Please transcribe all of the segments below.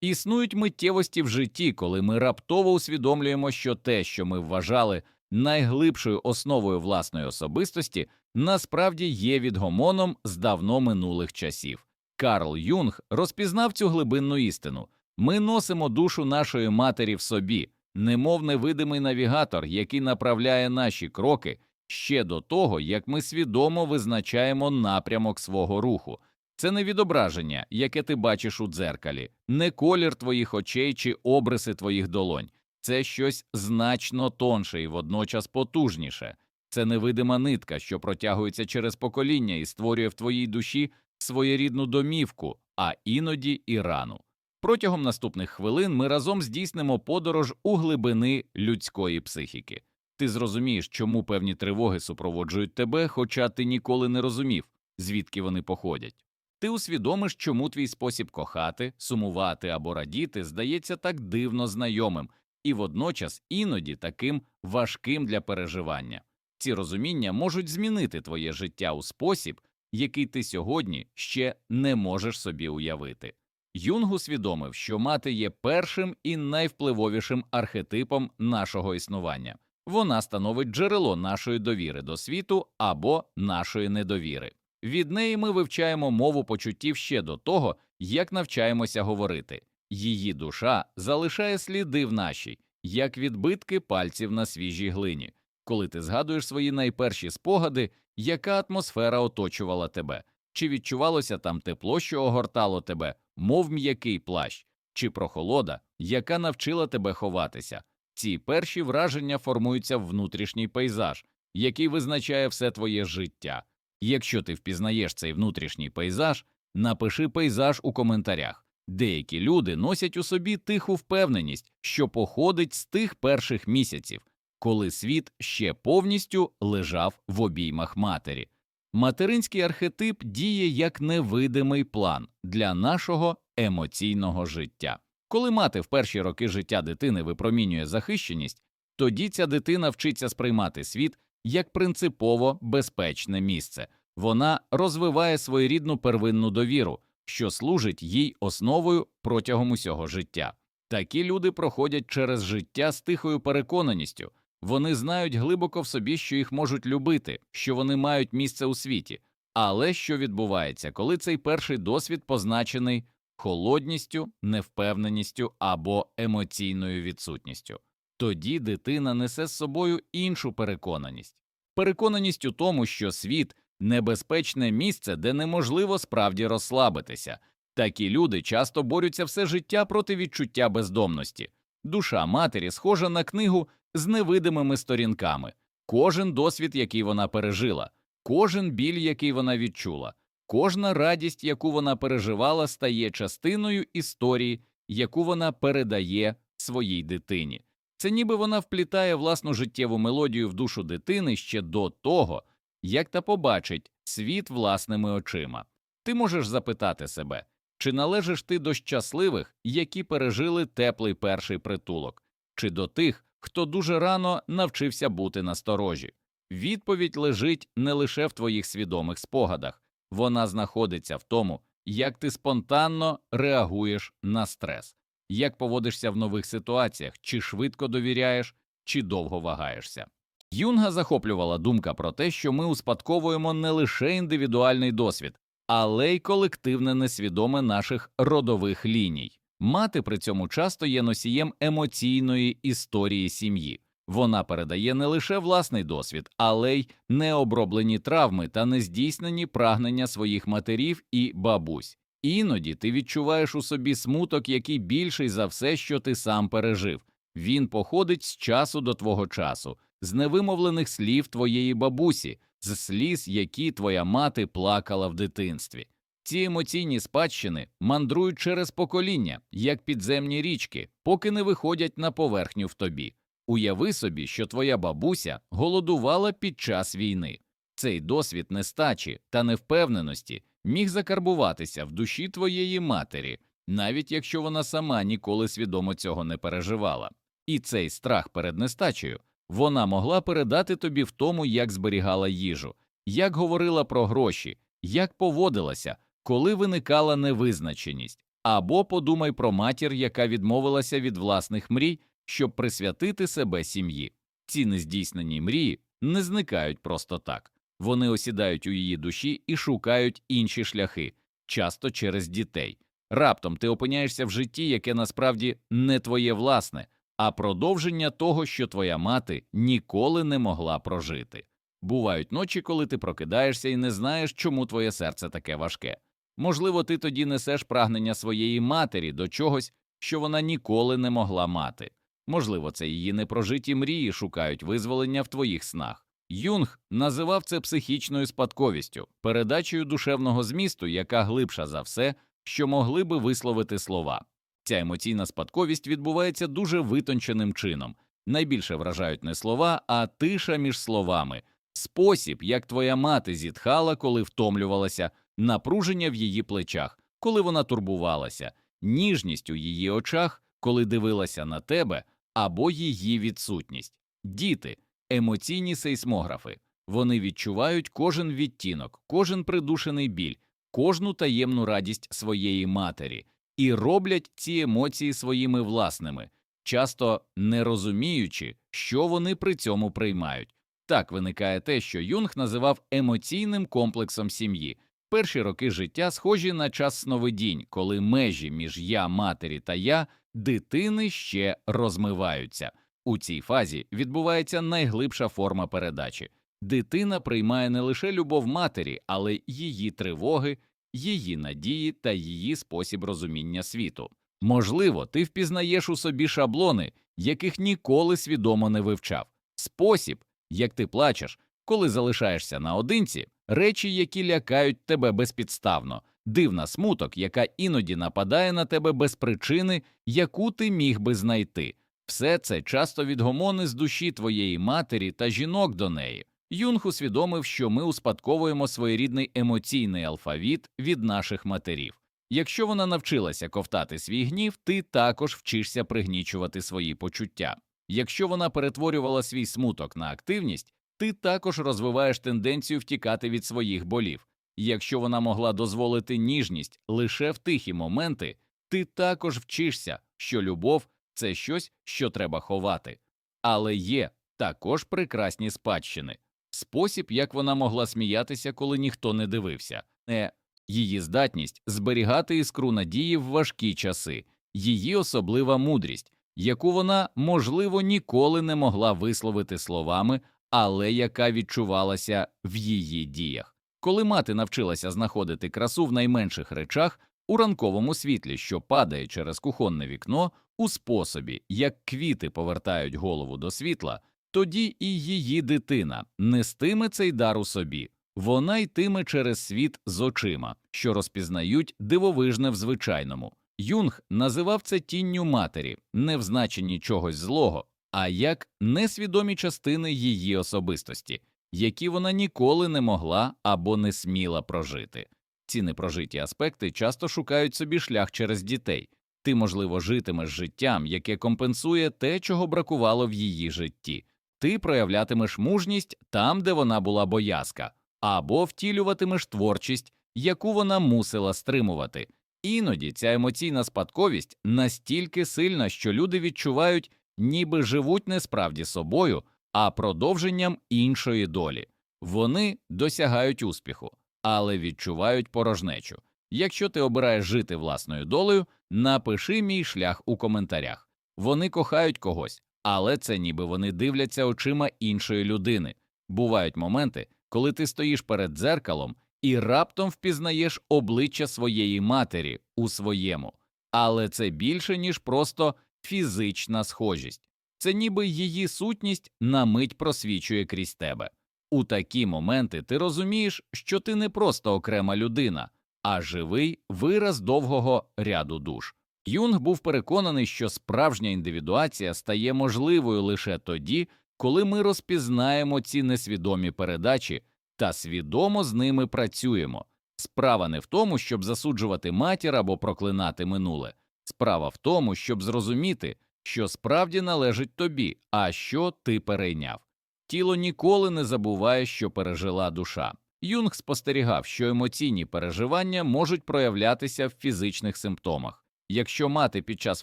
Існують миттєвості в житті, коли ми раптово усвідомлюємо, що те, що ми вважали найглибшою основою власної особистості, насправді є відгомоном з давно минулих часів. Карл Юнг розпізнав цю глибинну істину. Ми носимо душу нашої матері в собі, немов невидимий навігатор, який направляє наші кроки ще до того, як ми свідомо визначаємо напрямок свого руху. Це не відображення, яке ти бачиш у дзеркалі, не колір твоїх очей чи обриси твоїх долонь. Це щось значно тонше і водночас потужніше. Це невидима нитка, що протягується через покоління і створює в твоїй душі своєрідну домівку, а іноді і рану. Протягом наступних хвилин ми разом здійснимо подорож у глибини людської психіки. Ти зрозумієш, чому певні тривоги супроводжують тебе, хоча ти ніколи не розумів, звідки вони походять. Ти усвідомиш, чому твій спосіб кохати, сумувати або радіти здається так дивно знайомим і водночас іноді таким важким для переживання. Ці розуміння можуть змінити твоє життя у спосіб, який ти сьогодні ще не можеш собі уявити. Юнг усвідомив, що мати є першим і найвпливовішим архетипом нашого існування. Вона становить джерело нашої довіри до світу або нашої недовіри. Від неї ми вивчаємо мову почуттів ще до того, як навчаємося говорити. Її душа залишає сліди в нашій, як відбитки пальців на свіжій глині. Коли ти згадуєш свої найперші спогади, яка атмосфера оточувала тебе, чи відчувалося там тепло, що огортало тебе, мов м'який плащ, чи прохолода, яка навчила тебе ховатися. Ці перші враження формуються в внутрішній пейзаж, який визначає все твоє життя. Якщо ти впізнаєш цей внутрішній пейзаж, напиши пейзаж у коментарях. Деякі люди носять у собі тиху впевненість, що походить з тих перших місяців, коли світ ще повністю лежав в обіймах матері. Материнський архетип діє як невидимий план для нашого емоційного життя. Коли мати в перші роки життя дитини випромінює захищеність, тоді ця дитина вчиться сприймати світ як принципово безпечне місце. Вона розвиває своєрідну первинну довіру, що служить їй основою протягом усього життя. Такі люди проходять через життя з тихою переконаністю, вони знають глибоко в собі, що їх можуть любити, що вони мають місце у світі. Але що відбувається, коли цей перший досвід позначений холодністю, невпевненістю або емоційною відсутністю? Тоді дитина несе з собою іншу переконаність переконаність у тому, що світ небезпечне місце, де неможливо справді розслабитися. Такі люди часто борються все життя проти відчуття бездомності. Душа матері схожа на книгу з невидимими сторінками, кожен досвід, який вона пережила, кожен біль, який вона відчула, кожна радість, яку вона переживала, стає частиною історії, яку вона передає своїй дитині. Це ніби вона вплітає власну життєву мелодію в душу дитини ще до того, як та побачить світ власними очима. Ти можеш запитати себе, чи належиш ти до щасливих, які пережили теплий перший притулок, чи до тих, хто дуже рано навчився бути насторожі. Відповідь лежить не лише в твоїх свідомих спогадах, вона знаходиться в тому, як ти спонтанно реагуєш на стрес, як поводишся в нових ситуаціях, чи швидко довіряєш, чи довго вагаєшся. Юнга захоплювала думка про те, що ми успадковуємо не лише індивідуальний досвід, але й колективне несвідоме наших родових ліній. Мати при цьому часто є носієм емоційної історії сім'ї. Вона передає не лише власний досвід, але й необроблені травми та нездійснені прагнення своїх матерів і бабусь. Іноді ти відчуваєш у собі смуток, який більший за все, що ти сам пережив. Він походить з часу до твого часу, з невимовлених слів твоєї бабусі, з сліз, які твоя мати плакала в дитинстві. Ці емоційні спадщини мандрують через покоління, як підземні річки, поки не виходять на поверхню в тобі. Уяви собі, що твоя бабуся голодувала під час війни. Цей досвід нестачі та невпевненості міг закарбуватися в душі твоєї матері, навіть якщо вона сама ніколи свідомо цього не переживала. І цей страх перед нестачею вона могла передати тобі в тому, як зберігала їжу, як говорила про гроші, як поводилася, коли виникала невизначеність. Або подумай про матір, яка відмовилася від власних мрій, щоб присвятити себе сім'ї. Ці нездійснені мрії не зникають просто так. Вони осідають у її душі і шукають інші шляхи, часто через дітей. Раптом ти опиняєшся в житті, яке насправді не твоє власне, а продовження того, що твоя мати ніколи не могла прожити. Бувають ночі, коли ти прокидаєшся і не знаєш, чому твоє серце таке важке. Можливо, ти тоді несеш прагнення своєї матері до чогось, що вона ніколи не могла мати. Можливо, це її непрожиті мрії шукають визволення в твоїх снах. Юнг називав це психічною спадковістю, передачею душевного змісту, яка глибша за все, що могли би висловити слова. Ця емоційна спадковість відбувається дуже витонченим чином. Найбільше вражають не слова, а тиша між словами, спосіб, як твоя мати зітхала, коли втомлювалася, напруження в її плечах, коли вона турбувалася, ніжність у її очах, коли дивилася на тебе, або її відсутність. Діти емоційні сейсмографи. Вони відчувають кожен відтінок, кожен придушений біль, кожну таємну радість своєї матері і роблять ці емоції своїми власними, часто не розуміючи, що вони при цьому приймають. Так виникає те, що Юнг називав емоційним комплексом сім'ї. Перші роки життя схожі на час сновидінь, коли межі між я матері та я дитини ще розмиваються. У цій фазі відбувається найглибша форма передачі. Дитина приймає не лише любов матері, але її тривоги, її надії та її спосіб розуміння світу. Можливо, ти впізнаєш у собі шаблони, яких ніколи свідомо не вивчав, спосіб, як ти плачеш, коли залишаєшся наодинці, речі, які лякають тебе безпідставно, дивна смуток, яка іноді нападає на тебе без причини, яку ти міг би знайти. Все це часто відгомони з душі твоєї матері та жінок до неї. Юнг усвідомив, що ми успадковуємо своєрідний емоційний алфавіт від наших матерів. Якщо вона навчилася ковтати свій гнів, ти також вчишся пригнічувати свої почуття. Якщо вона перетворювала свій смуток на активність, ти також розвиваєш тенденцію втікати від своїх болів. Якщо вона могла дозволити ніжність лише в тихі моменти, ти також вчишся, що любов це щось, що треба ховати. Але є також прекрасні спадщини, спосіб, як вона могла сміятися, коли ніхто не дивився, не її здатність зберігати іскру надії в важкі часи, її особлива мудрість, яку вона, можливо, ніколи не могла висловити словами, але яка відчувалася в її діях. Коли мати навчилася знаходити красу в найменших речах, у ранковому світлі, що падає через кухонне вікно, у способі, як квіти повертають голову до світла, тоді і її дитина нестиме цей дар у собі, вона йтиме через світ з очима, що розпізнають дивовижне в звичайному. Юнг називав це тінню матері, не в значенні чогось злого, а як несвідомі частини її особистості, які вона ніколи не могла або не сміла прожити. Ці непрожиті аспекти часто шукають собі шлях через дітей. Ти, можливо, житимеш життям, яке компенсує те, чого бракувало в її житті. Ти проявлятимеш мужність там, де вона була боязка, або втілюватимеш творчість, яку вона мусила стримувати. Іноді ця емоційна спадковість настільки сильна, що люди відчувають, ніби живуть не справді собою, а продовженням іншої долі. Вони досягають успіху, але відчувають порожнечу. Якщо ти обираєш жити власною долею, напиши мій шлях у коментарях. Вони кохають когось, але це ніби вони дивляться очима іншої людини. Бувають моменти, коли ти стоїш перед дзеркалом і раптом впізнаєш обличчя своєї матері у своєму, але це більше, ніж просто фізична схожість. Це ніби її сутність на мить просвічує крізь тебе. У такі моменти ти розумієш, що ти не просто окрема людина, а живий вираз довгого ряду душ. Юнг був переконаний, що справжня індивідуація стає можливою лише тоді, коли ми розпізнаємо ці несвідомі передачі та свідомо з ними працюємо. Справа не в тому, щоб засуджувати матір або проклинати минуле, справа в тому, щоб зрозуміти, що справді належить тобі, а що ти перейняв. Тіло ніколи не забуває, що пережила душа. Юнг спостерігав, що емоційні переживання можуть проявлятися в фізичних симптомах. Якщо мати під час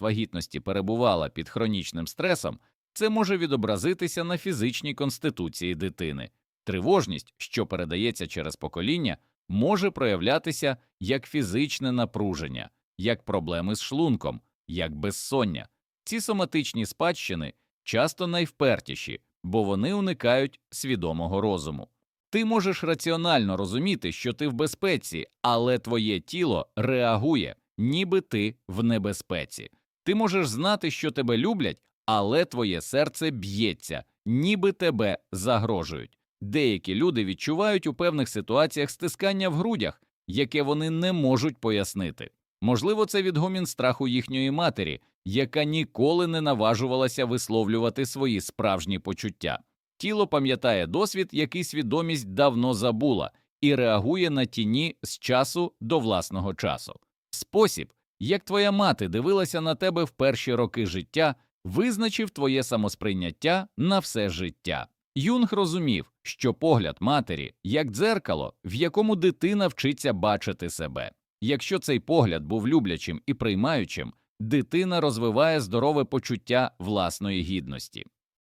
вагітності перебувала під хронічним стресом, це може відобразитися на фізичній конституції дитини. Тривожність, що передається через покоління, може проявлятися як фізичне напруження, як проблеми з шлунком, як безсоння. Ці соматичні спадщини часто найвпертіші, бо вони уникають свідомого розуму. Ти можеш раціонально розуміти, що ти в безпеці, але твоє тіло реагує, ніби ти в небезпеці. Ти можеш знати, що тебе люблять, але твоє серце б'ється, ніби тебе загрожують. Деякі люди відчувають у певних ситуаціях стискання в грудях, яке вони не можуть пояснити. Можливо, це відгомін страху їхньої матері, яка ніколи не наважувалася висловлювати свої справжні почуття. Тіло пам'ятає досвід, який свідомість давно забула, і реагує на тіні з часу до власного часу. Спосіб, як твоя мати дивилася на тебе в перші роки життя, визначив твоє самосприйняття на все життя. Юнг розумів, що погляд матері як дзеркало, в якому дитина вчиться бачити себе. Якщо цей погляд був люблячим і приймаючим, дитина розвиває здорове почуття власної гідності.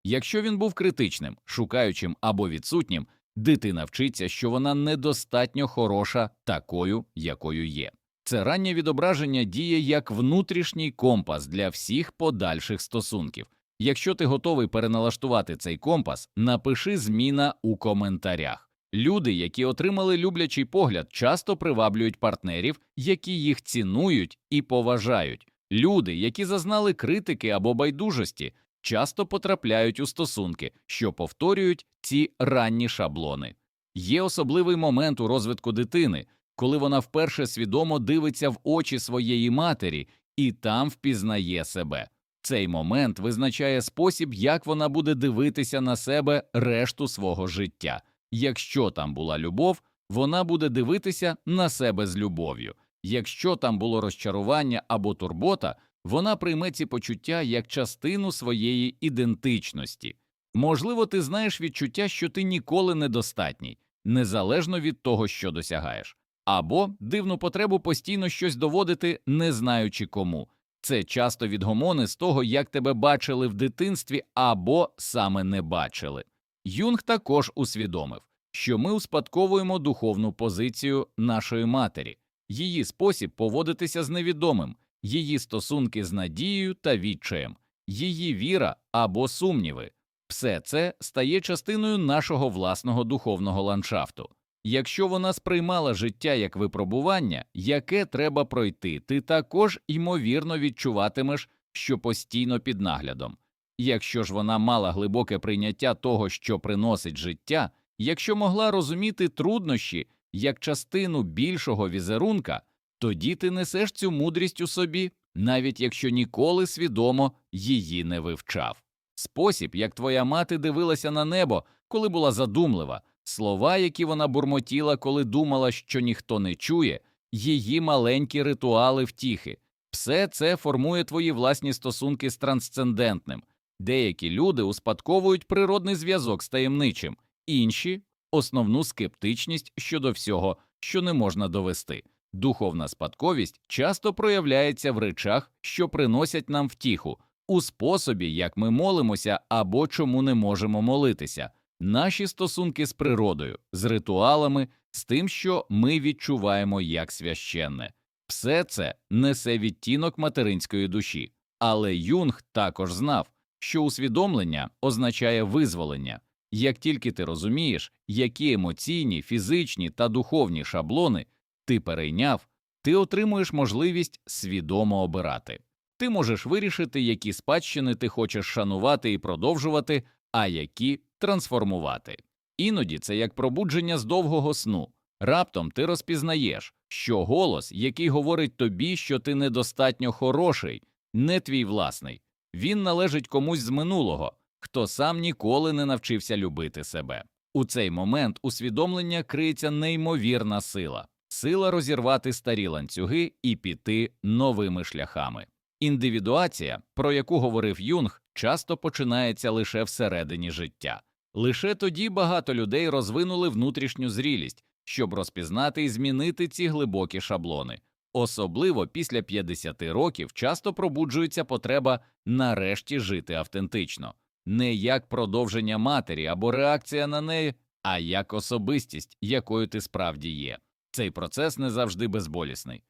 Якщо він був критичним, шукаючим або відсутнім, дитина вчиться, що вона недостатньо хороша такою, якою є. Це раннє відображення діє як внутрішній компас для всіх подальших стосунків. Якщо ти готовий переналаштувати цей компас, напиши зміна у коментарях. Люди, які отримали люблячий погляд, часто приваблюють партнерів, які їх цінують і поважають. Люди, які зазнали критики або байдужості, часто потрапляють у стосунки, що повторюють ці ранні шаблони. Є особливий момент у розвитку дитини, коли вона вперше свідомо дивиться в очі своєї матері і там впізнає себе. Цей момент визначає спосіб, як вона буде дивитися на себе решту свого життя. Якщо там була любов, вона буде дивитися на себе з любов'ю. Якщо там було розчарування або турбота, вона прийме ці почуття як частину своєї ідентичності. Можливо, ти знаєш відчуття, що ти ніколи недостатній, незалежно від того, що досягаєш, або дивну потребу постійно щось доводити, не знаючи кому. Це часто відгомони з того, як тебе бачили в дитинстві або саме не бачили. Юнг також усвідомив, що ми успадковуємо духовну позицію нашої матері, її спосіб поводитися з невідомим, її стосунки з надією та відчаєм, її віра або сумніви. Все це стає частиною нашого власного духовного ландшафту. Якщо вона сприймала життя як випробування, яке треба пройти, ти також ймовірно відчуватимеш, що постійно під наглядом. Якщо ж вона мала глибоке прийняття того, що приносить життя, якщо могла розуміти труднощі як частину більшого візерунка, тоді ти несеш цю мудрість у собі, навіть якщо ніколи свідомо її не вивчав. Спосіб, як твоя мати дивилася на небо, коли була задумлива, слова, які вона бурмотіла, коли думала, що ніхто не чує, її маленькі ритуали втіхи, все це формує твої власні стосунки з трансцендентним. Деякі люди успадковують природний зв'язок з таємничим, інші основну скептичність щодо всього, що не можна довести. Духовна спадковість часто проявляється в речах, що приносять нам втіху, у способі, як ми молимося або чому не можемо молитися, наші стосунки з природою, з ритуалами, з тим, що ми відчуваємо як священне. Все це несе відтінок материнської душі, але Юнг також знав, що усвідомлення означає визволення. Як тільки ти розумієш, які емоційні, фізичні та духовні шаблони ти перейняв, ти отримуєш можливість свідомо обирати. Ти можеш вирішити, які спадщини ти хочеш шанувати і продовжувати, а які трансформувати. Іноді це як пробудження з довгого сну. Раптом ти розпізнаєш, що голос, який говорить тобі, що ти недостатньо хороший, не твій власний, він належить комусь з минулого, хто сам ніколи не навчився любити себе. У цей момент усвідомлення криється неймовірна сила, сила розірвати старі ланцюги і піти новими шляхами. Індивідуація, про яку говорив Юнг, часто починається лише всередині життя. Лише тоді багато людей розвинули внутрішню зрілість, щоб розпізнати і змінити ці глибокі шаблони. Особливо після 50 років часто пробуджується потреба нарешті жити автентично, не як продовження матері або реакція на неї, а як особистість, якою ти справді є. Цей процес не завжди безболісний.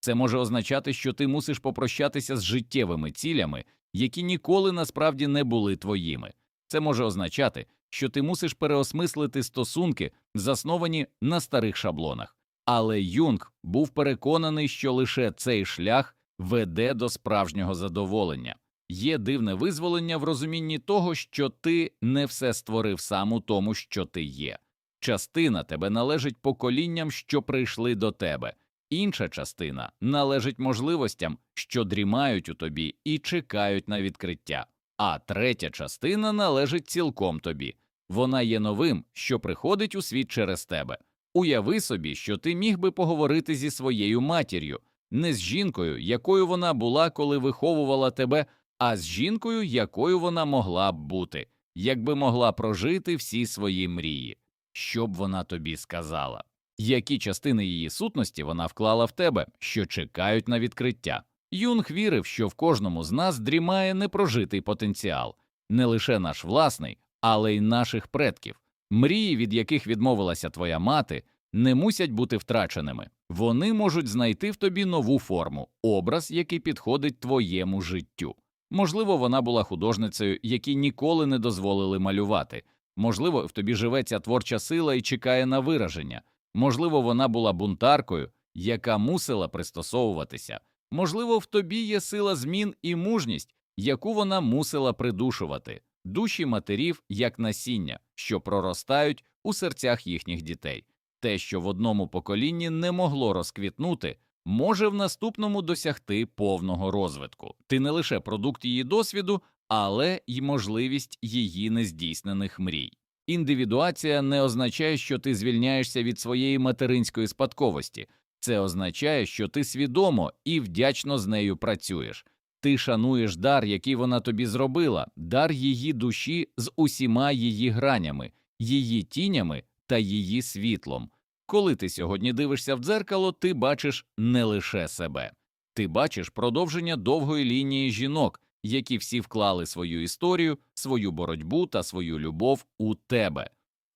Це може означати, що ти мусиш попрощатися з життєвими цілями, які ніколи насправді не були твоїми. Це може означати, що ти мусиш переосмислити стосунки, засновані на старих шаблонах. Але Юнг був переконаний, що лише цей шлях веде до справжнього задоволення. Є дивне визволення в розумінні того, що ти не все створив сам у тому, що ти є. Частина тебе належить поколінням, що прийшли до тебе, інша частина належить можливостям, що дрімають у тобі і чекають на відкриття, а третя частина належить цілком тобі. Вона є новим, що приходить у світ через тебе. Уяви собі, що ти міг би поговорити зі своєю матір'ю, не з жінкою, якою вона була, коли виховувала тебе, а з жінкою, якою вона могла б бути, якби могла прожити всі свої мрії. Що б вона тобі сказала? Які частини її сутності вона вклала в тебе, що чекають на відкриття? Юнг вірив, що в кожному з нас дрімає непрожитий потенціал, не лише наш власний, але й наших предків. Мрії, від яких відмовилася твоя мати, не мусять бути втраченими. Вони можуть знайти в тобі нову форму, образ, який підходить твоєму життю. Можливо, вона була художницею, якій ніколи не дозволили малювати. Можливо, в тобі живе ця творча сила і чекає на вираження. Можливо, вона була бунтаркою, яка мусила пристосовуватися. Можливо, в тобі є сила змін і мужність, яку вона мусила придушувати, душі матерів як насіння, що проростають у серцях їхніх дітей. Те, що в одному поколінні не могло розквітнути, може в наступному досягти повного розвитку. Ти не лише продукт її досвіду, але й можливість її нездійснених мрій. Індивідуація не означає, що ти звільняєшся від своєї материнської спадковості, це означає, що ти свідомо і вдячно з нею працюєш. Ти шануєш дар, який вона тобі зробила, дар її душі з усіма її гранями, її тінями та її світлом. Коли ти сьогодні дивишся в дзеркало, ти бачиш не лише себе, ти бачиш продовження довгої лінії жінок, які всі вклали свою історію, свою боротьбу та свою любов у тебе.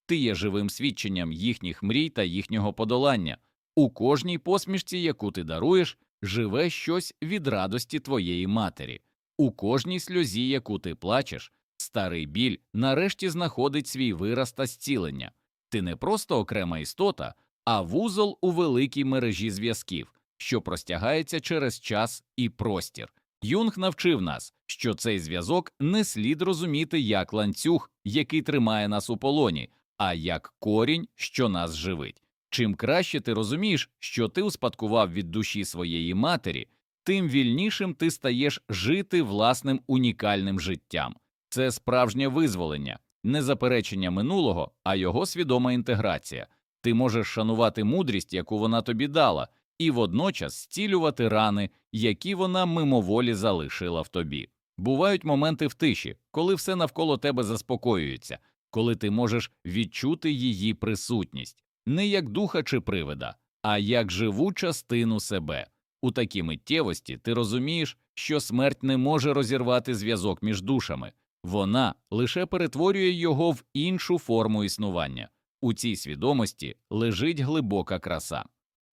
Ти є живим свідченням їхніх мрій та їхнього подолання. У кожній посмішці, яку ти даруєш, живе щось від радості твоєї матері. У кожній сльозі, яку ти плачеш, старий біль нарешті знаходить свій вираз та зцілення. Ти не просто окрема істота, а вузол у великій мережі зв'язків, що простягається через час і простір. Юнг навчив нас, що цей зв'язок не слід розуміти як ланцюг, який тримає нас у полоні, а як корінь, що нас живить. Чим краще ти розумієш, що ти успадкував від душі своєї матері, тим вільнішим ти стаєш жити власним унікальним життям. Це справжнє визволення, не заперечення минулого, а його свідома інтеграція. Ти можеш шанувати мудрість, яку вона тобі дала, і водночас зцілювати рани, які вона мимоволі залишила в тобі. Бувають моменти в тиші, коли все навколо тебе заспокоюється, коли ти можеш відчути її присутність не як духа чи привида, а як живу частину себе. У такій миттєвості ти розумієш, що смерть не може розірвати зв'язок між душами, вона лише перетворює його в іншу форму існування. У цій свідомості лежить глибока краса.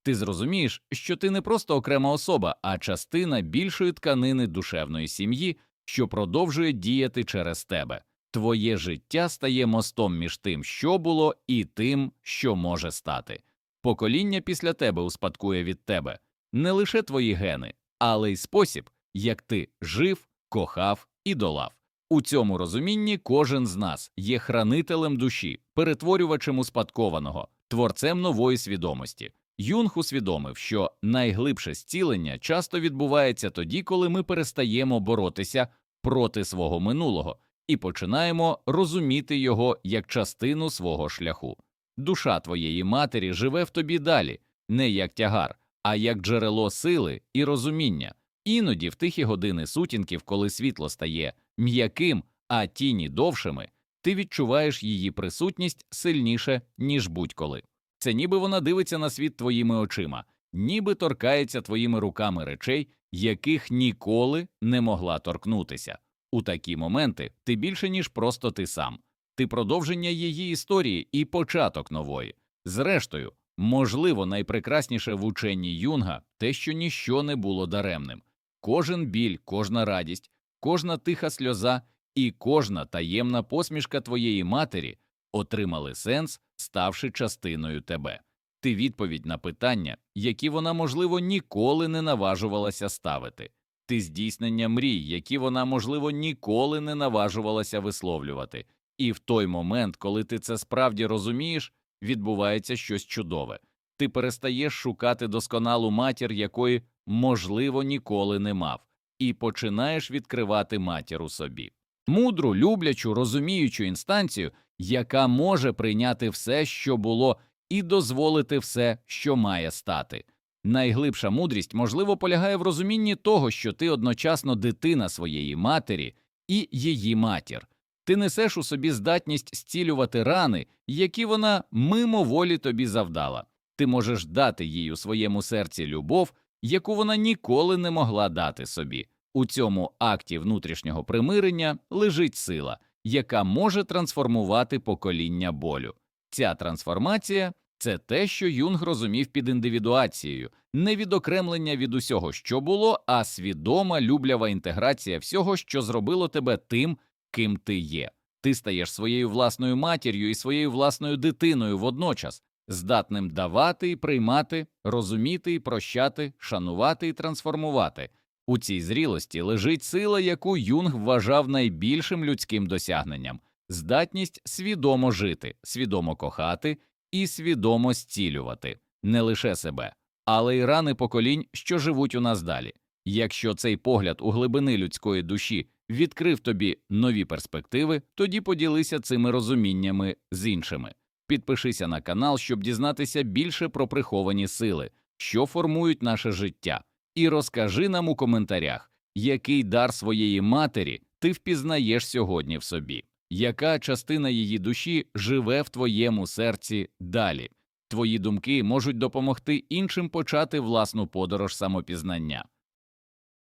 Ти зрозумієш, що ти не просто окрема особа, а частина більшої тканини душевної сім'ї, що продовжує діяти через тебе. Твоє життя стає мостом між тим, що було, і тим, що може стати. Покоління після тебе успадкує від тебе не лише твої гени, але й спосіб, як ти жив, кохав і долав. У цьому розумінні кожен з нас є хранителем душі, перетворювачем успадкованого, творцем нової свідомості. Юнг усвідомив, що найглибше зцілення часто відбувається тоді, коли ми перестаємо боротися проти свого минулого і починаємо розуміти його як частину свого шляху. Душа твоєї матері живе в тобі далі, не як тягар, а як джерело сили і розуміння. Іноді в тихі години сутінків, коли світло стає м'яким, а тіні довшими, ти відчуваєш її присутність сильніше, ніж будь-коли. Це ніби вона дивиться на світ твоїми очима, ніби торкається твоїми руками речей, яких ніколи не могла торкнутися. У такі моменти ти більше, ніж просто ти сам, ти продовження її історії і початок нової. Зрештою, можливо, найпрекрасніше в ученні Юнга те, що ніщо не було даремним. Кожен біль, кожна радість, кожна тиха сльоза і кожна таємна посмішка твоєї матері отримали сенс, ставши частиною тебе. Ти відповідь на питання, які вона, можливо, ніколи не наважувалася ставити. Ти здійснення мрій, які вона, можливо, ніколи не наважувалася висловлювати. І в той момент, коли ти це справді розумієш, відбувається щось чудове. Ти перестаєш шукати досконалу матір, якої, можливо, ніколи не мав, і починаєш відкривати матір у собі. Мудру, люблячу, розуміючу інстанцію, яка може прийняти все, що було, і дозволити все, що має стати. Найглибша мудрість, можливо, полягає в розумінні того, що ти одночасно дитина своєї матері і її матір. Ти несеш у собі здатність зцілювати рани, які вона мимоволі тобі завдала. Ти можеш дати їй у своєму серці любов, яку вона ніколи не могла дати собі. У цьому акті внутрішнього примирення лежить сила, яка може трансформувати покоління болю. Ця трансформація це те, що Юнг розумів під індивідуацією, не відокремлення від усього, що було, а свідома люблява інтеграція всього, що зробило тебе тим, ким ти є. Ти стаєш своєю власною матір'ю і своєю власною дитиною водночас, здатним давати і приймати, розуміти і прощати, шанувати і трансформувати. У цій зрілості лежить сила, яку Юнг вважав найбільшим людським досягненням здатність свідомо жити, свідомо кохати і свідомо зцілювати не лише себе, але й рани поколінь, що живуть у нас далі. Якщо цей погляд у глибини людської душі відкрив тобі нові перспективи, тоді поділися цими розуміннями з іншими. Підпишися на канал, щоб дізнатися більше про приховані сили, що формують наше життя, і розкажи нам у коментарях, який дар своєї матері ти впізнаєш сьогодні в собі, яка частина її душі живе в твоєму серці далі. Твої думки можуть допомогти іншим почати власну подорож самопізнання.